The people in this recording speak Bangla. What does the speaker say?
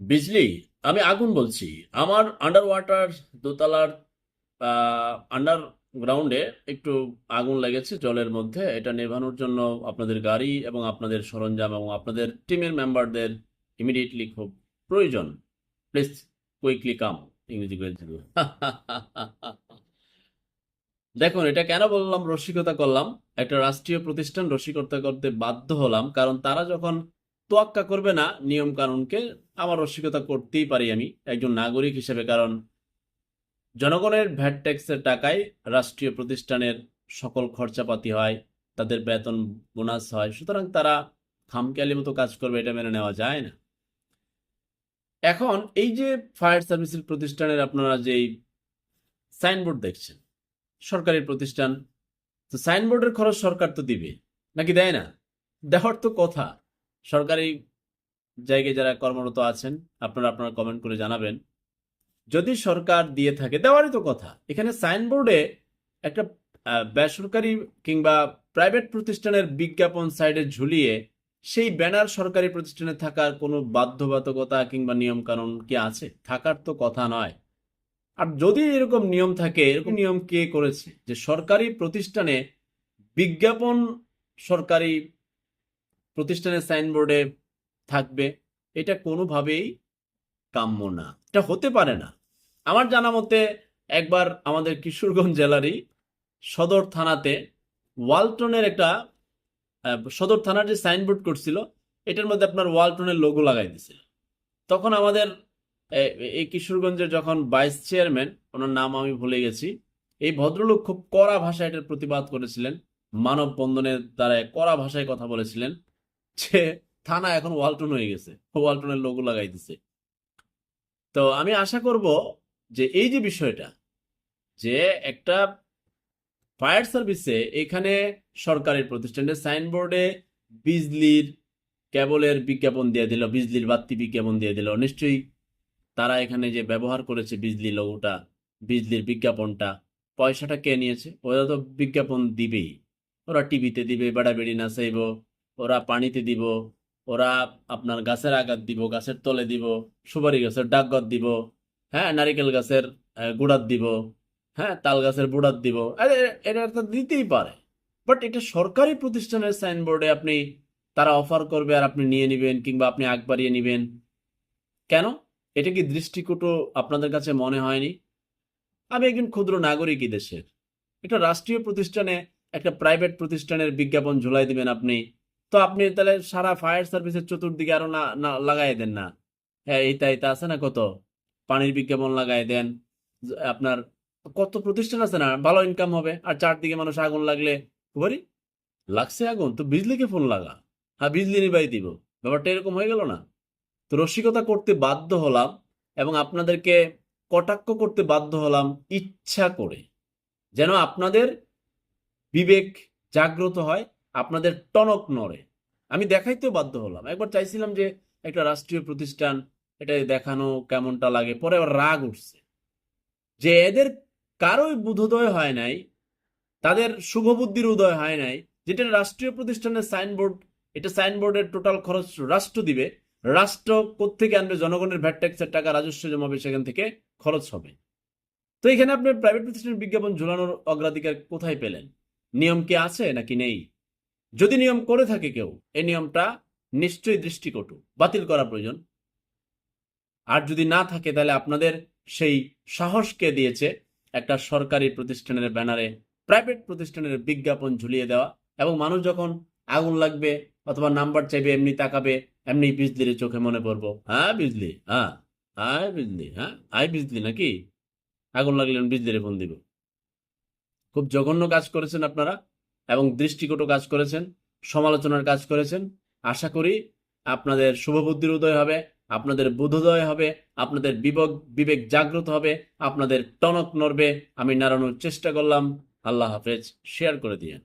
বিজলি, আমি আগুন বলছি। আমার আন্ডার ওয়াটার দোতলার আন্ডার গ্রাউন্ডে একটু আগুন লেগেছে জলের মধ্যে। এটা নেভানোর জন্য আপনাদের গাড়ি এবং আপনাদের সরঞ্জাম এবং আপনাদের টিমের মেম্বারদের ইমিডিয়েটলি খুব প্রয়োজন। প্লিজ কুইকলি কাম ইংরেজি দেখুন, এটা কেন বললাম? রসিকতা করলাম। একটা রাষ্ট্রীয় প্রতিষ্ঠান রসিকতা করতে বাধ্য হলাম। কারণ তারা যখন তোয়াক্কা করবে না নিয়ম কানুনকে আমার রসিকতা করতেই পারি আমি একজন নাগরিক হিসেবে, কারণ জনগণের ভ্যাট ট্যাক্সের টাকায় রাষ্ট্রীয় প্রতিষ্ঠানের সকল খরচাপাতি হয়, তাদের বেতন বোনাস হয়, সুতরাং তারা খামখেয়ালি মতো কাজ করবে, এটা মেনে নেওয়া যায় না। এখন এই যে ফায়ার সার্ভিসের প্রতিষ্ঠানের আপনারা যেই সাইনবোর্ড দেখছেন, সরকারি প্রতিষ্ঠান, তো সাইনবোর্ডের খরচ সরকার তো দিবে, নাকি দেয় না? দেওয়ার তো কথা। সরকারি জায়গায় যারা কর্মরত আছেন, আপনারা আপনারা কমেন্ট করে জানাবেন। যদি সরকার দিয়ে থাকে, দেওয়ারই তো কথা। এখানে সাইনবোর্ডে একটা বেসরকারি কিংবা প্রাইভেট প্রতিষ্ঠানের বিজ্ঞাপন সাইডে ঝুলিয়ে সেই ব্যানার সরকারি প্রতিষ্ঠানে থাকার কোনো বাধ্যবাধকতা কিংবা নিয়ম কানুন কি আছে? থাকার তো কথা নয়। আর যদি এরকম নিয়ম থাকে, এরকম নিয়ম কে করেছে? যে সরকারি প্রতিষ্ঠানে বিজ্ঞাপন সরকারি প্রতিষ্ঠানের সাইনবোর্ডে থাকবে, এটা কোনোভাবেই কাম্য না। এটা হতে পারে না। আমার জানা মতে, একবার আমাদের কিশোরগঞ্জ জেলারই সদর থানাতে ওয়ালটনের একটা সদর থানার যে সাইনবোর্ড করছিল এটার মধ্যে আপনার ওয়ালটনের লোগো লাগাই দিছিল তখন আমাদের এই কিশোরগঞ্জের যখন ভাইস চেয়ারম্যান, ওনার নাম আমি ভুলে গেছি, এই ভদ্রলোক খুব কড়া ভাষায় এটার প্রতিবাদ করেছিলেন। মানববন্ধনের দ্বারা কড়া ভাষায় কথা বলেছিলেন। যে থানা এখন ওয়ালটন হয়ে গেছে। ওয়ালটনের লোগো লাগাই দিছে তো আমি আশা করব যে এই যে বিষয়টা, যে একটা ফায়ার সার্ভিসে এখানে সরকারের প্রতিষ্ঠানের সাইনবোর্ডে বিজলির কেবলের বিজ্ঞাপন দিয়ে দিল, বিজলির বাতি বিজ্ঞাপন দিয়ে দিল। নিশ্চয়ই তারা এখানে যে ব্যবহার করেছে বিজলি লোগোটা, বিজলির বিজ্ঞাপনটা, পয়সাটা কে নিয়েছে? ওরা তো বিজ্ঞাপন দিবেই। ওরা টিভিতে দিবে, বেড়াবেড়ি নাচাইব ওরা পানিতে দিব, ওরা আপনার গাছের আঘাত দিব, গাছের তলে দিব, সুপারি গাছের ডাকগত দিব হ্যাঁ নারিকেল গাছের গুড়াত দিব হ্যাঁ তাল গাছের বুড়াত দিব। এটা তো দিতেই পারে। বাট এটা সরকারি প্রতিষ্ঠানের সাইনবোর্ডে আপনি, তারা অফার করবে আর আপনি নিয়ে নেবেন কিংবা আপনি আগ বাড়িয়ে নেবেন। কেন? এটা কি দৃষ্টিকটু আপনাদের কাছে মনে হয়নি? আমি একজন ক্ষুদ্র নাগরিক দেশের। এটা রাষ্ট্রীয় প্রতিষ্ঠানে, একটা প্রাইভেট প্রতিষ্ঠানের বিজ্ঞাপন ঝুলাই দিবেন আপনি। তো আপনি তাহলে সারা ফায়ার সার্ভিসের চতুর্দিকে আরও না না লাগাই দেন না? হ্যাঁ এইটা এইটা আছে না কত? পানির বিজ্ঞাপন লাগাই দেন। আপনার কত প্রতিষ্ঠান আছে না? ভালো ইনকাম হবে। আর চারদিকে মানুষ আগুন লাগলে বলি লাগছে আগুন। তো বিজলিকে ফোন লাগা? হ্যাঁ বিজলি নিবাই দিব। ব্যাপারটা এরকম হয়ে গেল না? তো রসিকতা করতে বাধ্য হলাম এবং আপনাদেরকে কটাক্ষ করতে বাধ্য হলাম ইচ্ছা করে। যেন আপনাদের বিবেক জাগ্রত হয় আপনাদের টনক নড়ে। আমি দেখাইতেও বাধ্য হলাম। একবার চাইছিলাম যে একটা রাষ্ট্রীয় প্রতিষ্ঠান এটা দেখানো কেমনটা লাগে, পরে আবার রাগ উঠছে। যে এদের কারোই বুধোদয় হয় নাই, তাদের শুভবুদ্ধির উদয় হয় নাই, যেটা রাষ্ট্রীয় প্রতিষ্ঠানের সাইনবোর্ড, এটা সাইনবোর্ডের টোটাল খরচ রাষ্ট্র দিবে, রাষ্ট্র কোত্থেকে আনবে, জনগণের ভ্যাট ট্যাক্সের টাকা রাজস্ব জমাবে সেখান থেকে খরচ হবে। তো এখানে আপনি প্রাইভেট প্রতিষ্ঠানের বিজ্ঞাপন ঝুলানোর অগ্রাধিকার কোথায় পেলেন? নিয়ম কি আছে নাকি নেই? যদি নিয়ম করে থাকে কেউ, এই নিয়মটা নিশ্চয়ই দৃষ্টিকটু বাতিল করা প্রয়োজন। আর যদি না থাকে, তাহলে আপনাদের সেই সাহসকে দিয়েছে একটা সরকারি প্রতিষ্ঠানের ব্যানারে, প্রাইভেট প্রতিষ্ঠানের বিজ্ঞাপন ঝুলিয়ে দেওয়া এবং মানুষ যখন আগুন লাগবে অথবা নাম্বার চাইবে, এমনি তাকাবে, এমনি বিজলির চোখে মনে পড়ব হ্যাঁ বিজলি হ্যাঁ আয় বিজলি হ্যাঁ আয় বিজলি নাকি? আগুন লাগলে বিজলির ফোন দিব। খুব জঘন্য কাজ করেছেন আপনারা। এবং দৃষ্টিকটু কাজ করেছেন, সমালোচনার কাজ করেছেন। আশা করি আপনাদের শুভবুদ্ধির উদয় হবে, আপনাদের বোধোদয় হবে, আপনাদের বিবেক বিবেক জাগ্রত হবে, আপনাদের টনক নড়বে। আমি নাড়ানোর চেষ্টা করলাম। আল্লাহ হাফেজ। শেয়ার করে দিয়েন।